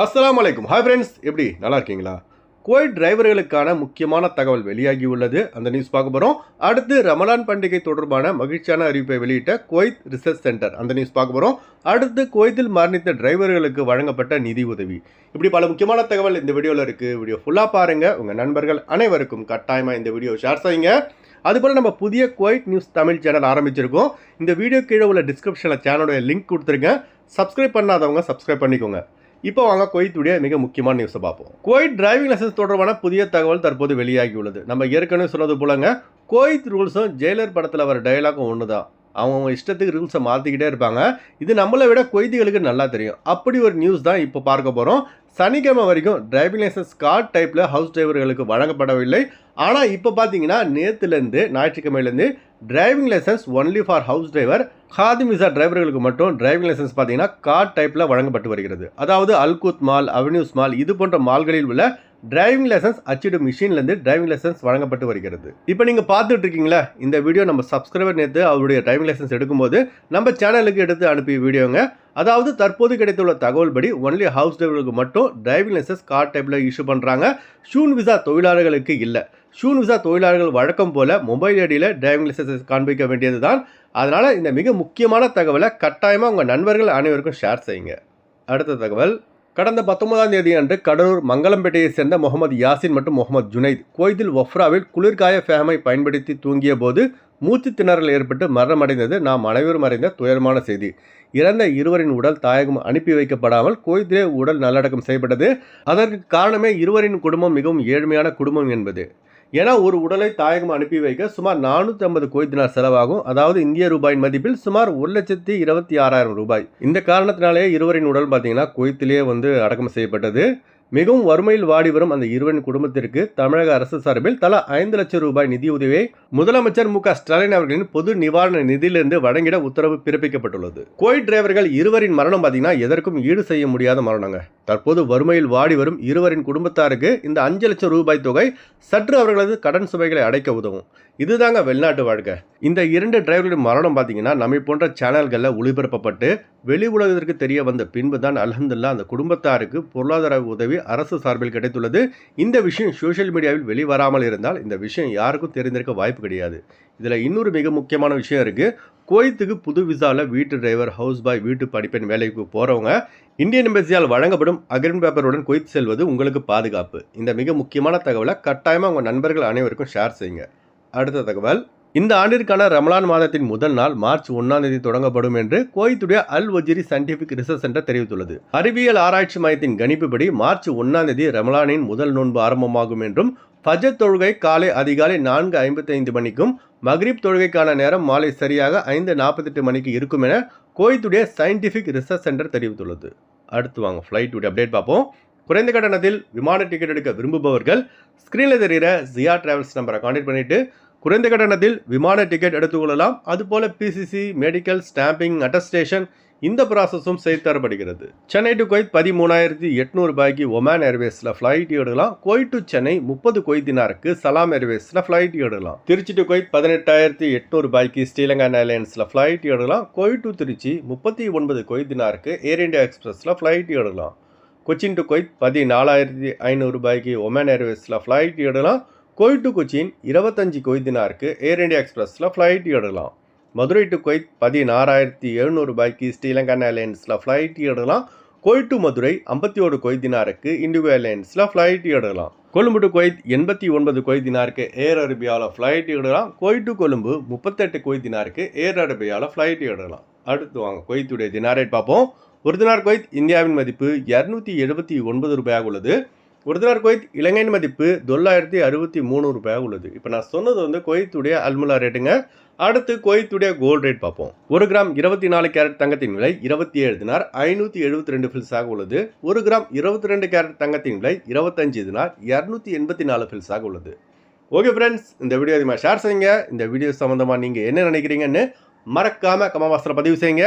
அஸ்லாம் வலைக்கும் hi friends எப்படி நல்லா இருக்கீங்களா குவைட் டிரைவர்களுக்கான முக்கியமான தகவல் வெளியாகி உள்ளது அந்த நியூஸ் பார்க்க போகிறோம் அடுத்து ரமலான் பண்டிகை தொடர்பான மகிழ்ச்சியான அறிவிப்பை வெளியிட்ட குவைத் ரிசர்ச் சென்டர் அந்த நியூஸ் பார்க்க போகிறோம் அடுத்து குவைத்தில் மரணித்த டிரைவர்களுக்கு வழங்கப்பட்ட நிதி உதவி. இப்படி பல முக்கியமான தகவல் இந்த வீடியோவில் இருக்குது வீடியோ ஃபுல்லாக பாருங்கள் உங்கள் நண்பர்கள் அனைவருக்கும் கட்டாயமாக இந்த வீடியோ ஷேர் செய்யுங்க. அதுபோல் நம்ம புதிய குவைட் நியூஸ் தமிழ் சேனல் ஆரம்பிச்சிருக்கோம். இந்த வீடியோ கீழே உள்ள டிஸ்கிரிப்ஷனில் சேனலோட லிங்க் கொடுத்துருங்க. சப்ஸ்கிரைப் பண்ணாதவங்க சப்ஸ்கிரைப் பண்ணிக்கோங்க. இப்போ வாங்க குவைத்துடைய மிக முக்கியமான நியூஸை பார்ப்போம். குவைத் டிரைவிங் லைசன்ஸ் தொடர்பான புதிய தகவல் தற்போது வெளியாகியுள்ளது. நம்ம ஏற்கனவே சொன்னது போலங்க குவைத் ரூல்ஸும் ஜெயிலர் படத்தில் வர டைலாகும் ஒன்று தான் அவங்கவுங்க இஷ்டத்துக்கு ரூல்ஸை மாற்றிக்கிட்டே இருப்பாங்க. இது நம்மளை விட கொய்திகளுக்கு நல்லா தெரியும். அப்படி ஒரு நியூஸ் தான் இப்போ பார்க்க போகிறோம் சனிக்கிழமை வரைக்கும் டிரைவிங் லைசன்ஸ் கார்டு டைப்பில் ஹவுஸ் டிரைவர்களுக்கு வழங்கப்படவில்லை. ஆனால் இப்போ பார்த்தீங்கன்னா நேற்றுலேருந்து ஞாயிற்றுக்கிழமையிலேருந்து driving licence only for house driver ஹாதி மிசா டிரைவர்களுக்கு மட்டும் டிரைவிங் லைசன்ஸ் பார்த்தீங்கன்னா கார்டு டைப்பில் வழங்கப்பட்டு வருகிறது. அதாவது அல்குத் மால் அவென்யூஸ் மால் இது போன்ற மால்களில் உள்ள டிரைவிங் லைசன்ஸ் அச்சிடும் மிஷின்லேருந்து டிரைவிங் லைசன்ஸ் வழங்கப்பட்டு வருகிறது. இப்போ நீங்கள் பார்த்துட்டு இருக்கீங்களா இந்த வீடியோ நம்ம சப்ஸ்கிரைபர் நேற்று அவருடைய டிரைவிங் லைசன்ஸ் எடுக்கும்போது நம்ம சேனலுக்கு எடுத்து அனுப்பிய வீடியோங்க அதாவது தற்போது கிடைத்துள்ள தகவல் படி ஒன்லி ஹவுஸ் டிரைவர்களுக்கு மட்டும் டிரைவிங் லைசன்ஸ் கார் டைப்பில் இஷ்யூ பண்ணுறாங்க ஷூன் விசா தொழிலாளர்களுக்கு இல்லை. ஷூன் விசா தொழிலாளர்கள் வழக்கம் போல் மொபைல் ஐடியில் டிரைவிங் லைசன்ஸ் காண்பிக்க வேண்டியது தான் அதனால் இந்த மிக முக்கியமான தகவலை கட்டாயமாக உங்கள் நண்பர்கள் அனைவருக்கும் ஷேர் செய்யுங்க. அடுத்த தகவல். கடந்த பத்தொன்பதாம் தேதி அன்று கடலூர் மங்கலம்பேட்டையைச் சேர்ந்த முகமது யாசின் மற்றும் முகமது ஜுனைத் கோய்தில் ஒஃப்ராவில் குளிர்காய ஃபேமை பயன்படுத்தி தூங்கிய போது மூச்சு திணறல் ஏற்பட்டு மரணமடைந்தது. நாம் அனைவரும் அறிந்த துயரமான செய்தி. இறந்த இருவரின் உடல் தாயகம் அனுப்பி வைக்கப்படாமல் கோய்திலே உடல் நல்லடக்கம் செய்யப்பட்டது. அதற்கு காரணமே இருவரின் குடும்பம் மிகவும் ஏழ்மையான குடும்பம் என்பது. ஏன்னா ஒரு உடலை தாயகம் அனுப்பி வைக்க சுமார் நானூற்றி ஐம்பது கோய்தினார் செலவாகும். அதாவது இந்திய ரூபாயின் மதிப்பில் சுமார் ஒரு லட்சத்தி இருபத்தி ஆறாயிரம் ரூபாய். இந்த காரணத்தினாலேயே இருவரின் உடல் பார்த்தீங்கன்னா குவைத்திலேயே வந்து அடக்கம் செய்யப்பட்டது. மிகவும் வறுமையில் வாடி வரும் அந்த இருவரின் குடும்பத்திற்கு தமிழக அரசு சார்பில் தலா ஐந்து லட்சம் ரூபாய் நிதியுதவியை முதலமைச்சர் மு க ஸ்டாலின் அவர்களின் பொது நிவாரண நிதியிலிருந்து வழங்கிட உத்தரவு பிறப்பிக்கப்பட்டுள்ளது. கோயில் டிரைவர்கள் இருவரின் மரணம் பார்த்தீங்கன்னா எதற்கும் ஈடு செய்ய முடியாத மரணங்க. தற்போது வறுமையில் வாடி வரும் இருவரின் குடும்பத்தாருக்கு இந்த அஞ்சு லட்சம் ரூபாய் தொகை சற்று அவர்களது கடன் சுமைகளை அடைக்க உதவும். இதுதாங்க வெளிநாட்டு வாழ்க்கை. இந்த இரண்டு டிரைவர்களின் மரணம் பார்த்தீங்கன்னா நம்மை போன்ற சேனல்களில் ஒளிபரப்பப்பட்டு வெளி உலகத்திற்கு தெரிய வந்த பின்பு தான் அலமதுல்லா அந்த குடும்பத்தாருக்கு பொருளாதார உதவி அரசு சார்பில் கிடைத்துள்ளது. இந்த விஷயம் சோஷியல் மீடியாவில் வெளிவராமல் இருந்தால் இந்த விஷயம் யாருக்கும் தெரிந்திருக்க வாய்ப்பு கிடையாது. இதில் இன்னொரு மிக முக்கியமான விஷயம் இருக்குது குவைத்துக்கு புது விசாவில் வீட்டு டிரைவர் ஹவுஸ் பாய் வீட்டு படிப்பெண் வேலைக்கு போகிறவங்க இந்தியன் எம்பசியால் வழங்கப்படும் அக்ரின் பேப்பருடன் குவைத் செல்வது உங்களுக்கு பாதுகாப்பு. இந்த மிக முக்கியமான தகவலை கட்டாயமாக உங்கள் நண்பர்கள் அனைவருக்கும் ஷேர் செய்யுங்க. அடுத்த தகவல். இந்த ஆண்டிற்கான ரமலான் மாதத்தின் முதல் நாள் மார்ச் ஒன்றாம் தேதி தொடங்கப்படும் என்று கோயத்துடைய Al Ojairi scientific research centre தெரிவித்துள்ளது. அறிவியல் ஆராய்ச்சி மையத்தின் கணிப்புப்படி மார்ச் ஒன்றாம் தேதி ரமலானின் முதல் நோன்பு ஆரம்பமாகும் என்றும் ஃபஜர் தொழுகை காலை அதிகாலை நான்கு ஐம்பத்தைந்து மணிக்கும் மக்ரீப் தொழுகைக்கான நேரம் மாலை சரியாக ஐந்து நாற்பத்தெட்டு மணிக்கு இருக்கும் என கோயத்துடைய சயின்டிபிக் ரிசர்ச் சென்டர் தெரிவித்துள்ளது. அடுத்து வாங்க ஃப்ளைட்டுடைய அப்டேட் பார்ப்போம். குறைந்த கட்டணத்தில் விமான டிக்கெட் எடுக்க விரும்புபவர்கள் ஸ்க்ரீனில் தெரிகிற ஜியா டிராவல்ஸ் நம்பரை கான்டாக்ட் பண்ணிவிட்டு குறைந்த கட்டணத்தில் விமான டிக்கெட் எடுத்துக்கொள்ளலாம். அதுபோல் பிசிசி மெடிக்கல் ஸ்டாம்பிங் அட்டஸ்டேஷன் இந்த ப்ராசஸும் செய்து தரப்படுகிறது. சென்னை டு கொய்த் பதிமூணாயிரத்தி எட்நூறு ரூபாய்க்கு ஒமான் ஏர்வேஸில் ஃப்ளைட் எடுக்கலாம். கொய்த் டு சென்னை முப்பது கொய்தினாருக்கு சலாம் ஏர்வேஸில் ஃப்ளைட் எடுக்கலாம். திருச்சி டு கொய்த் பதினெட்டாயிரத்தி எட்நூறு ரூபாய்க்கு ஸ்ரீலங்கன் ஏர்லைன்ஸில் ஃப்ளைட் எடுக்கலாம். கொய்த் டு திருச்சி முப்பத்தி ஒன்பது கொய்தினாருக்கு ஏர் இந்தியா எக்ஸ்பிரஸில் ஃப்ளைட் எடுக்கலாம். கொச்சின் டு கொய்த் பதினாலாயிரத்தி ஐநூறு ரூபாய்க்கு ஒமேன் ஏர்வேஸில் ஃப்ளைட் எடுக்கலாம். கொய்த் டு கொச்சின் இருபத்தஞ்சி கொய்தினாருக்கு ஏர் இந்தியா எக்ஸ்பிரஸில் ஃப்ளைட் எடுக்கலாம். மதுரை டு கொய்த் பதினாறாயிரத்தி எழுநூறு ரூபாய்க்கு ஸ்ரீலங்கன் ஏர்லைன்ஸில் ஃப்ளைட் எடுக்கலாம். கொய்ட் டு மதுரை ஐம்பத்தி ஒரு கொய்தினாருக்கு இண்டிகோ ஏர்லைன்ஸில் ஃப்ளைட் எடுக்கலாம். கொழும்பு டு கொய்த் எண்பத்தி ஒன்பது கொய்தினாருக்கு ஏர் அரபியாவில் ஃப்ளைட் எடுக்கலாம். கொய்ட் டு கொழும்பு முப்பத்தெட்டு கொய்தினாருக்கு ஏர் அரபியாவில் ஃப்ளைட் எடுக்கலாம். அடுத்து வாங்க கொய்த்துடைய தினாரேட் பார்ப்போம். ஒரு தினார் குவைத் இந்தியாவின் மதிப்பு இரநூத்தி எழுபத்தி ஒன்பது ரூபாயாக உள்ளது. ஒரு தினார் குவைத் இலங்கையின் மதிப்பு தொள்ளாயிரத்தி அறுபத்தி மூணு ரூபாயாக உள்ளது. இப்போ நான் சொன்னது வந்து குவைத்துடைய அல்முலா ரேட்டுங்க. அடுத்து குவைத்துடைய கோல்டு ரேட் பார்ப்போம். ஒரு கிராம் இருபத்தி நாலு கேரட் தங்கத்தின் விலை இருபத்தி ஏழு தினார் ஐநூற்றி எழுபத்தி ரெண்டு ஃபில்ஸாக உள்ளது. ஒரு கிராம் இருபத்தி ரெண்டு கேரட் தங்கத்தின் விலை இருபத்தஞ்சு தினார் இரநூத்தி எண்பத்தி நாலு ஃபில்ஸாக உள்ளது. ஓகே ஃப்ரெண்ட்ஸ் இந்த வீடியோ அதிகமாக ஷேர் செய்யுங்க. இந்த வீடியோ சம்மந்தமாக நீங்கள் என்ன நினைக்கிறீங்கன்னு மறக்காமல் கமவாசத்தில் பதிவு செய்யுங்க.